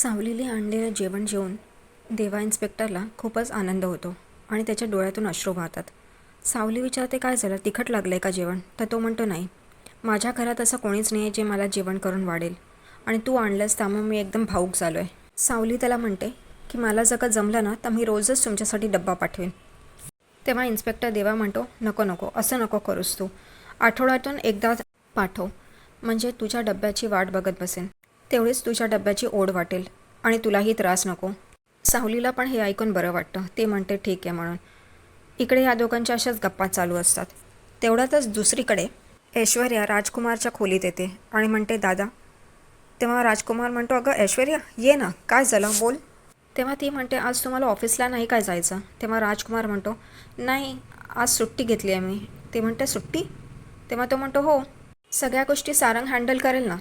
सावलीने आणलेलं जेवण जेवून देवा इन्स्पेक्टरला खूपच आनंद होतो आणि त्याच्या डोळ्यातून अश्रू वाहतात. सावली विचारते काय झालं? तिखट लागलं आहे का जेवण? तर तो म्हणतो नाही. माझ्या घरात असं कोणीच नाही आहे जे मला जेवण करून वाढेल. आणि तू आणलंस त्यामुळे मी एकदम भाऊक झालो आहे सावली त्याला म्हणते की मला जर का जमलं ना तर मी रोजच तुमच्यासाठी डब्बा पाठवेन. तेव्हा इन्स्पेक्टर देवा म्हणतो नको नको. असं नको करूस तू. आठवड्यातून एकदा पाठव. म्हणजे तुझ्या डब्याची वाट बघत बसेन. तेवढीच तुझ्या डब्याची ओढ वाटेल आणि तुलाही त्रास नको. सावलीला पण हे ऐकून बरं वाटतं. ते म्हणते ठीक आहे म्हणून. इकडे या दोघांच्या अशाच गप्पा चालू असतात. तेवढ्यातच दुसरीकडे ऐश्वर्या राजकुमारच्या खोलीत येते आणि म्हणते दादा तेव्हा राजकुमार म्हणतो अगं ऐश्वर्या ये ना. काय झालं? बोल. तेव्हा ती म्हणते आज तुम्हाला ऑफिसला नाही काय जायचं? तेव्हा राजकुमार म्हणतो नाही आज सुट्टी घेतली आहे मी. ते म्हणते सुट्टी? तेव्हा तो म्हणतो हो. सगळ्या गोष्टी सारंग हँडल करेल ना.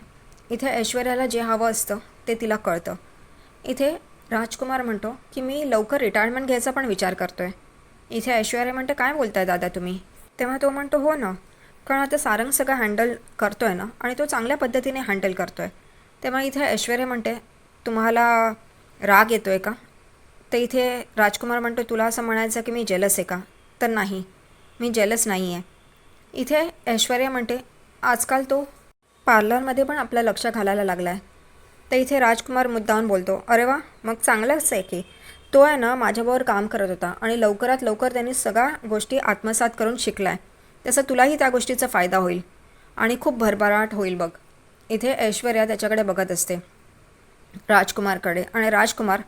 इथे ऐश्वर्याला जे हवं असतं ते तिला कळतं. इथे राजकुमार म्हणतो की मी लवकर रिटायरमेंट घ्यायचा पण विचार करतो आहे इथे ऐश्वर्या म्हणते काय बोलताय दादा तुम्ही? तेव्हा तो म्हणतो हो ना. कारण आता सारंग सगळं हँडल करतो आहे ना आणि तो चांगल्या पद्धतीने हँडल करतो आहे तेव्हा इथे ऐश्वर्या म्हणते तुम्हाला राग येतो आहे का? तर इथे राजकुमार म्हणतो तुला असं म्हणायचं की मी जेलस आहे का? तर नाही. मी जेलस नाही आहे इथे ऐश्वर्या म्हणते आजकाल तो पार्लरमध्ये पण आपलं लक्ष घालायला लागला आहे तर इथे राजकुमार मुद्दाहून बोलतो अरे वा मग चांगलंच आहे की. तो आहे ना माझ्याबरोबर काम करत होता आणि लवकरात लवकर त्यांनी सगळ्या गोष्टी आत्मसात करून शिकला आहे तसं तुलाही त्या गोष्टीचा फायदा होईल आणि खूप भरभराट होईल बघ. इथे ऐश्वर्या त्याच्याकडे बघत असते राजकुमारकडे. आणि राजकुमार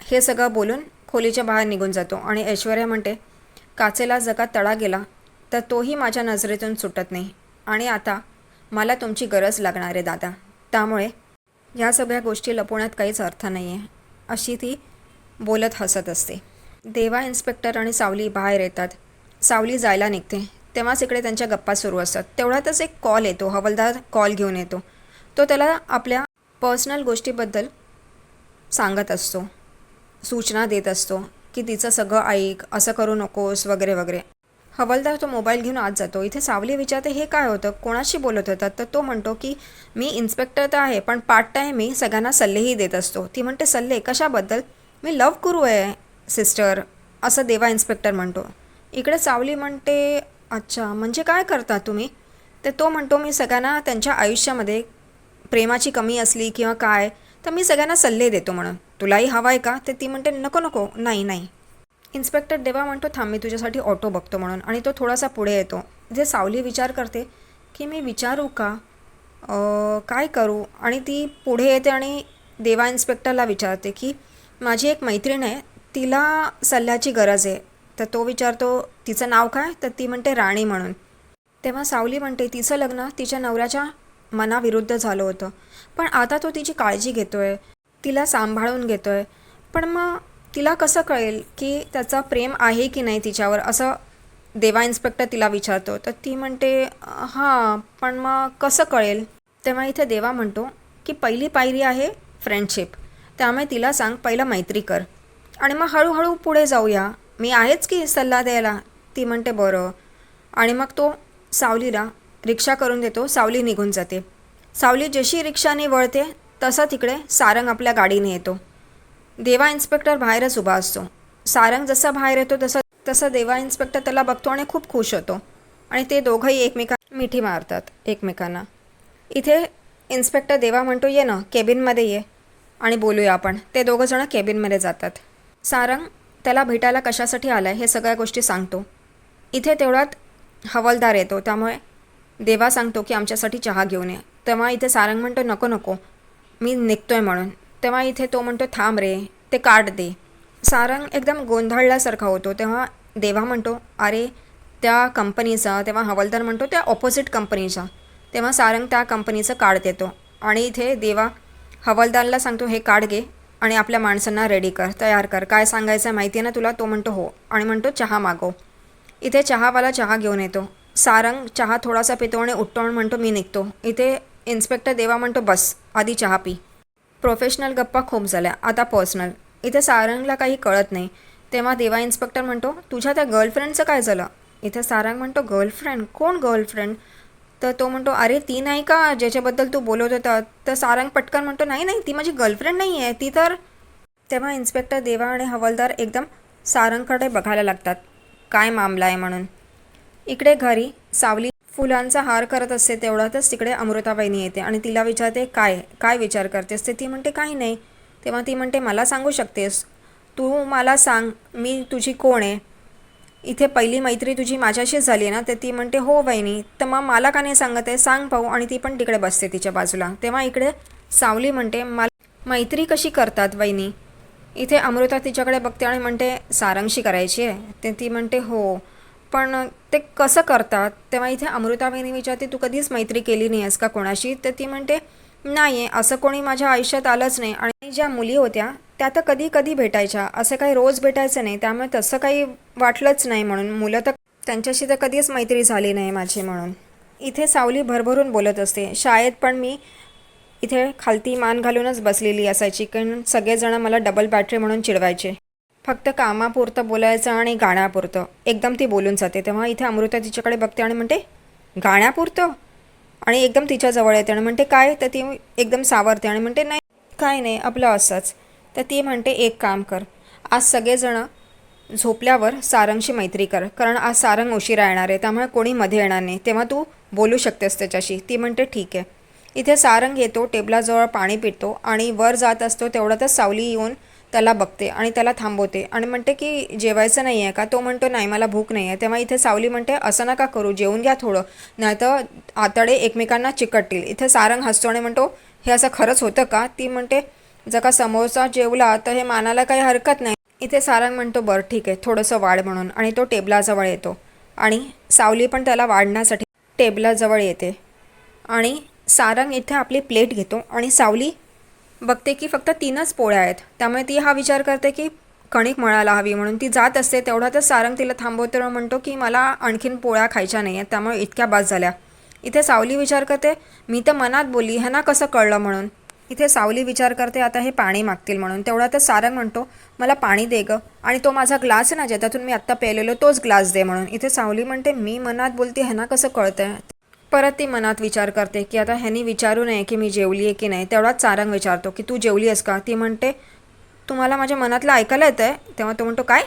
हे सगळं बोलून खोलीच्या बाहेर निघून जातो आणि ऐश्वर्या म्हणते काचेला जगात तडा गेला तर तोही माझ्या नजरेतून सुटत नाही. आणि आता मला तुमची गरज लागणार आहे दादा. त्यामुळे या सगळ्या गोष्टी लपवण्यात काहीच अर्थ नाही आहे अशी ती बोलत हसत असते. देवा इन्स्पेक्टर आणि सावली बाहेर येतात. सावली जायला निघते. तेव्हाच इकडे त्यांच्या गप्पा सुरू असतात. तेवढ्यातच एक कॉल येतो. हवलदार कॉल घेऊन येतो. तो त्याला आपल्या पर्सनल गोष्टीबद्दल सांगत असतो. सूचना देत असतो की तिचं सगळं ऐक असं करू नकोस वगैरे वगैरे. हवालदार तो मोबाईल घेऊन आत जातो. इथे सावली विचारते हे काय होतं? कोणाशी बोलत होतात तर तो म्हणतो की मी इन्स्पेक्टर तर आहे पण पार्ट टाईम मी सगळ्यांना सल्लेही देत असतो. ती म्हणते सल्ले कशाबद्दल? मी लव करू आहे सिस्टर असं देवा इन्स्पेक्टर म्हणतो. इकडे सावली म्हणते अच्छा म्हणजे काय करता तुम्ही? तर तो म्हणतो मी सगळ्यांना त्यांच्या आयुष्यामध्ये प्रेमाची कमी असली किंवा काय तर मी सगळ्यांना सल्ले देतो म्हणून. तुलाही हवा आहे का? तर ती म्हणते नको नको नाही नाही. इन्स्पेक्टर देवा म्हणतो थांब मी तुझ्यासाठी ऑटो बघतो म्हणून. आणि तो थोडासा पुढे येतो. जे सावली विचार करते की मी विचारू का? काय करू? आणि ती पुढे येते आणि देवा इन्स्पेक्टरला विचारते की माझी एक मैत्रीण आहे तिला सल्ल्याची गरज आहे. तर तो विचारतो तिचं नाव काय? तर ती म्हणते राणी म्हणून. तेव्हा सावली म्हणते तिचं लग्न तिच्या नवऱ्याच्या मनाविरुद्ध झालं होतं. पण आता तो तिची काळजी घेतो आहे तिला सांभाळून घेतो आहे पण मग तिला कसं कळेल की त्याचा प्रेम आहे की नाही तिच्यावर? असं देवा इन्स्पेक्टर तिला विचारतो. तर ती म्हणते हां पण मग कसं कळेल? तेव्हा इथे देवा म्हणतो की पहिली पायरी आहे फ्रेंडशिप त्यामुळे तिला सांग पहिलं मैत्री कर. आणि मग हळूहळू पुढे जाऊया. मी आहेच की सल्ला द्यायला? ती म्हणते बरं. आणि मग तो सावलीला रिक्षा करून देतो. सावली निघून जाते. सावली जशी रिक्षाने वळते तसा तिकडे सारंग आपल्या गाडीने येतो. देवा इन्स्पेक्टर बाहेरच उभा असतो. सारंग जसा बाहेर येतो तसं तसं देवा इन्स्पेक्टर त्याला बघतो आणि खूप खुश होतो. आणि ते दोघंही एकमेका मिठी मारतात एकमेकांना. इथे इन्स्पेक्टर देवा म्हणतो ये ना केबिनमध्ये ये. आणि बोलूया आपण. ते दोघंजणं केबिनमध्ये जातात. सारंग त्याला भेटायला कशासाठी आला आहे हे सगळ्या गोष्टी सांगतो. इथे तेवढ्यात हवालदार येतो त्यामुळे देवा सांगतो की आमच्यासाठी चहा घेऊन ये. तेव्हा इथे सारंग म्हणतो नको नको. मी निघतोय म्हणून. तेव्हा इथे तो म्हणतो थांब रे ते काढ दे. सारंग एकदम गोंधळल्यासारखा होतो. तेव्हा देवा म्हणतो अरे त्या कंपनीचा तेव्हा हवालदार म्हणतो त्या ऑपोजिट कंपनीचा तेव्हा सारंग त्या कंपनीचं कार्ड देतो. आणि इथे देवा हवालदारला सांगतो हे कार्ड घे आणि आपल्या माणसांना रेडी कर तयार कर. काय सांगायचं आहे माहिती आहे ना तुला? तो म्हणतो हो. आणि म्हणतो चहा मागव. इथे चहावाला चहा घेऊन येतो. सारंग चहा थोडासा पितो आणि उठतो आणि म्हणतो मी निघतो. इथे इन्स्पेक्टर देवा म्हणतो बस आधी चहा पी. प्रोफेशनल गप्पा खूप झाल्या. आता पर्सनल. इथे सारंगला काही कळत नाही. तेव्हा देवा इन्स्पेक्टर म्हणतो तुझ्या त्या गर्लफ्रेंडचं काय झालं? इथे सारंग म्हणतो गर्लफ्रेंड? कोण गर्लफ्रेंड? तर तो म्हणतो अरे ती नाही का? ज्याच्याबद्दल तू बोलत होता. तर सारंग पटकन म्हणतो नाही नाही ती माझी गर्लफ्रेंड नाही आहे. ती तर तेव्हा इन्स्पेक्टर देवा आणि हवालदार एकदम सारंगकडे बघायला लागतात. काय मामला आहे? म्हणून. इकडे घरी सावली फुलांचा हार करत असते तेवढ्यातच तिकडे अमृताबाईनी येते आणि तिला विचारते काय? काय विचार करतेस? ते ती म्हणते काही नाही. तेव्हा ती म्हणते मला सांगू शकतेस? तू मला सांग मी तुझी कोण आहे? इथे पहिली मैत्री तुझी माझ्याशीच झाली आहे ना? तर ती म्हणते हो वहिनी तर मग मला का नाही सांगत आहे? सांग पाहू आणि ती पण तिकडे बसते तिच्या बाजूला. तेव्हा इकडे सावली म्हणते मला मैत्री कशी करतात वहिनी इथे अमृता तिच्याकडे बघते आणि म्हणते सारंगशी करायची आहे. ते ती म्हणते हो. पण ते कसं करतात? तेव्हा इथे अमृताबाईने विचारते तू कधीच मैत्री केली नाही आहेस का कोणाशी? तर ती म्हणते नाही आहे असं कोणी माझ्या आयुष्यात आलंच नाही. आणि ज्या मुली होत्या त्या तर कधी कधी भेटायच्या. असं काही रोज भेटायचं नाही. त्यामुळे तसं काही वाटलंच नाही म्हणून. मुलं तर त्यांच्याशी तर कधीच मैत्री झाली नाही माझी म्हणून. इथे सावली भरभरून बोलत असते. शाळेत पण मी इथे खालती मान घालूनच बसलेली असायची. कारण सगळेजण मला डबल बॅटरी म्हणून चिडवायचे. फक्त कामापुरतं बोलायचं आणि गाण्यापुरतं. एकदम ती बोलून जाते. तेव्हा इथे अमृता तिच्याकडे बघते आणि म्हणते गाण्यापुरतं? आणि एकदम तिच्याजवळ येते आणि म्हणते काय? तर ती एकदम सावरते आणि म्हणते नाही काय नाही आपलं असंच. तर ती म्हणते एक काम कर. आज सगळेजणं झोपल्यावर सारंगशी मैत्री कर. कारण आज सारंग उशिरा येणार आहे. त्यामुळे कोणी मध्ये येणार नाही. तेव्हा तू बोलू शकतेस त्याच्याशी. ती म्हणते ठीक आहे. इथे सारंग येतो टेबलाजवळ पाणी पितो आणि वर जात असतो तेवढ्यातच सावली येऊन त्याला बघते आणि त्याला थांबवते आणि म्हणते की जेवायचं नाही आहे का? तो म्हणतो नाही मला भूक नाही आहे तेव्हा इथे सावली म्हणते असं नका करू जेवून घ्या थोडं नाहीतर आतडे एकमेकांना चिकटतील. इथे सारंग हसतो आणि म्हणतो हे असं खरंच होतं का? ती म्हणते जर का समोरचा जेवला तर हे मानाला काही हरकत नाही. इथे सारंग म्हणतो बरं ठीक आहे थोडंसं वाढ म्हणून. आणि तो टेबलाजवळ येतो. आणि सावली पण त्याला वाढण्यासाठी टेबलाजवळ येते. आणि सारंग इथे आपली प्लेट घेतो आणि सावली बघते की फक्त तीनच पोळ्या आहेत. त्यामुळे ती हा विचार करते की कणिक मळायला हवी म्हणून ती जात असते. तेवढ्यातच सारंग तिला थांबवते म्हणतो की मला आणखीन पोळ्या खायच्या नाही आहेत त्यामुळे इतक्या बाद झाल्या. इथे सावली विचार करते मी तर मनात बोलली ह्यांना कसं कळलं म्हणून? इथे सावली विचार करते आता हे पाणी मागतील म्हणून. तेवढ्यातच सारंग म्हणतो मला पाणी दे गं आणि तो माझा ग्लास ना ज्याच्यातून मी आत्ता प्यायलेलो तोच ग्लास दे म्हणून. इथे सावली म्हणते मी मनात बोलते ह्यांना कसं कळतंय? परत ती मनात विचार करते की आता ह्यांनी विचारू नये की मी जेवली आहे की नाही तेवढाच सारंग विचारतो की तू जेवली आहेस का? ती म्हणते तुम्हाला माझ्या मनातलं ऐकायला येतं आहे तेव्हा तो म्हणतो काय?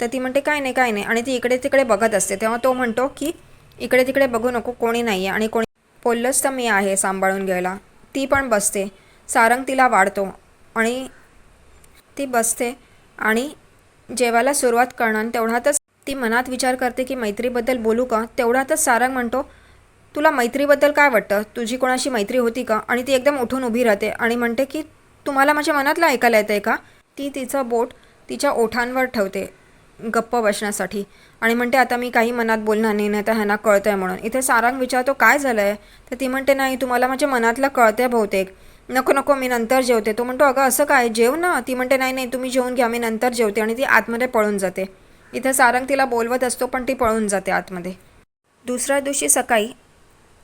तर ती म्हणते काय नाही काय नाही. आणि ती इकडे तिकडे बघत असते. तेव्हा तो म्हणतो की इकडे तिकडे बघू नको कोणी नाही आहे आणि कोणी बोललंच तर मी आहे सांभाळून घ्यायला. ती पण बसते. सारंग तिला वाढतो आणि ती बसते आणि जेवायला सुरुवात करणार तेवढ्यातच ती मनात विचार करते की मैत्रीबद्दल बोलू का? तेवढ्यातच सारंग म्हणतो तुला मैत्रीबद्दल काय वाटतं? तुझी कोणाशी मैत्री होती का? आणि ती एकदम उठून उभी राहते आणि म्हणते की तुम्हाला माझ्या मनातलं ऐकायला येतं आहे का? ती तिचं बोट तिच्या ओठांवर ठेवते गप्प बसण्यासाठी. आणि म्हणते आता मी काही मनात बोलणार नाही नाही तर ह्यांना कळतं आहे म्हणून. इथे सारंग विचारतो काय झालं आहे तर ती म्हणते नाही तुम्हाला माझ्या मनातलं कळतं आहे बहुतेक. नको नको मी नंतर जेवते. तो म्हणतो अगं असं काय? जेव ना? ती म्हणते नाही नाही तुम्ही जेवून घ्या मी नंतर जेवते. आणि ती आतमध्ये पळून जाते. इथे सारंग तिला बोलवत असतो पण ती पळून जाते आतमध्ये. दुसऱ्या दिवशी सकाळी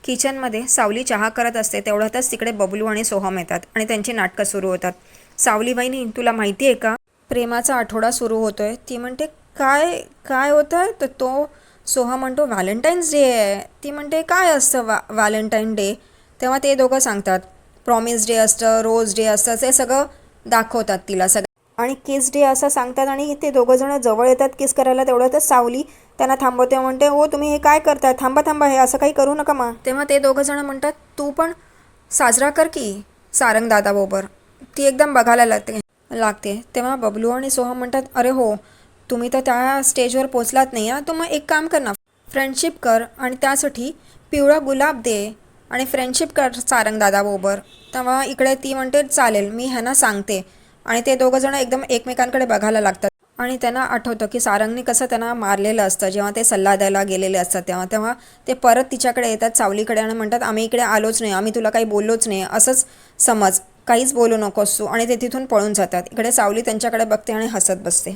किचनमध्ये सावली चहा करत असते तेवढ्यातच तिकडे बबलू आणि सोहम येतात आणि त्यांची नाटकं सुरू होतात. सावली बहिणी तुला माहिती आहे का? प्रेमाचा आठवडा सुरू होतोय. ती म्हणते काय काय होतं आहे तर तो सोहम म्हणतो व्हॅलेंटाईन्स डे आहे. ती म्हणते काय असतं वा व्हॅलेंटाईन डे? तेव्हा ते दोघं सांगतात प्रॉमिस डे असतं रोज डे असतं. ते सगळं दाखवतात तिला सगळं आणि किस डे असं सांगतात आणि ते दोघं जण जवळ येतात किस करायला तेवढ्यातच सावली त्यांना थांबवते. म्हणते हो तुम्ही हे काय करताय? थांबा थांबा हे असं काही करू नका मा. तेव्हा ते दोघं जण म्हणतात तू पण साजरा कर की सारंग दादाबरोबर ती एकदम बघायला लागते लागते. तेव्हा बबलू आणि सोहम म्हणतात अरे हो तुम्ही तर त्या स्टेजवर पोचलात नाही हा. तू मग एक काम कर ना. फ्रेंडशिप कर आणि त्यासाठी पिवळा गुलाब दे आणि फ्रेंडशिप कर सारंग दादाबरोबर तेव्हा इकडे ती म्हणते चालेल मी ह्यांना सांगते. आणि ते दोघं जण एकदम एकमेकांकडे बघायला लागतात. आणि त्यांना आठवतं की सारंगने कसं त्यांना मारलेलं असतं. जेव्हा ते सल्ला द्यायला गेलेले असतात तेव्हा तेव्हा ते परत तिच्याकडे येतात सावलीकडे आणि म्हणतात आम्ही इकडे आलोच नाही. आम्ही तुला काही बोललोच नाही. असंच समज. काहीच बोलू नकोस तू. आणि ते तिथून पळून जातात. इकडे सावली त्यांच्याकडे बघते आणि हसत बसते.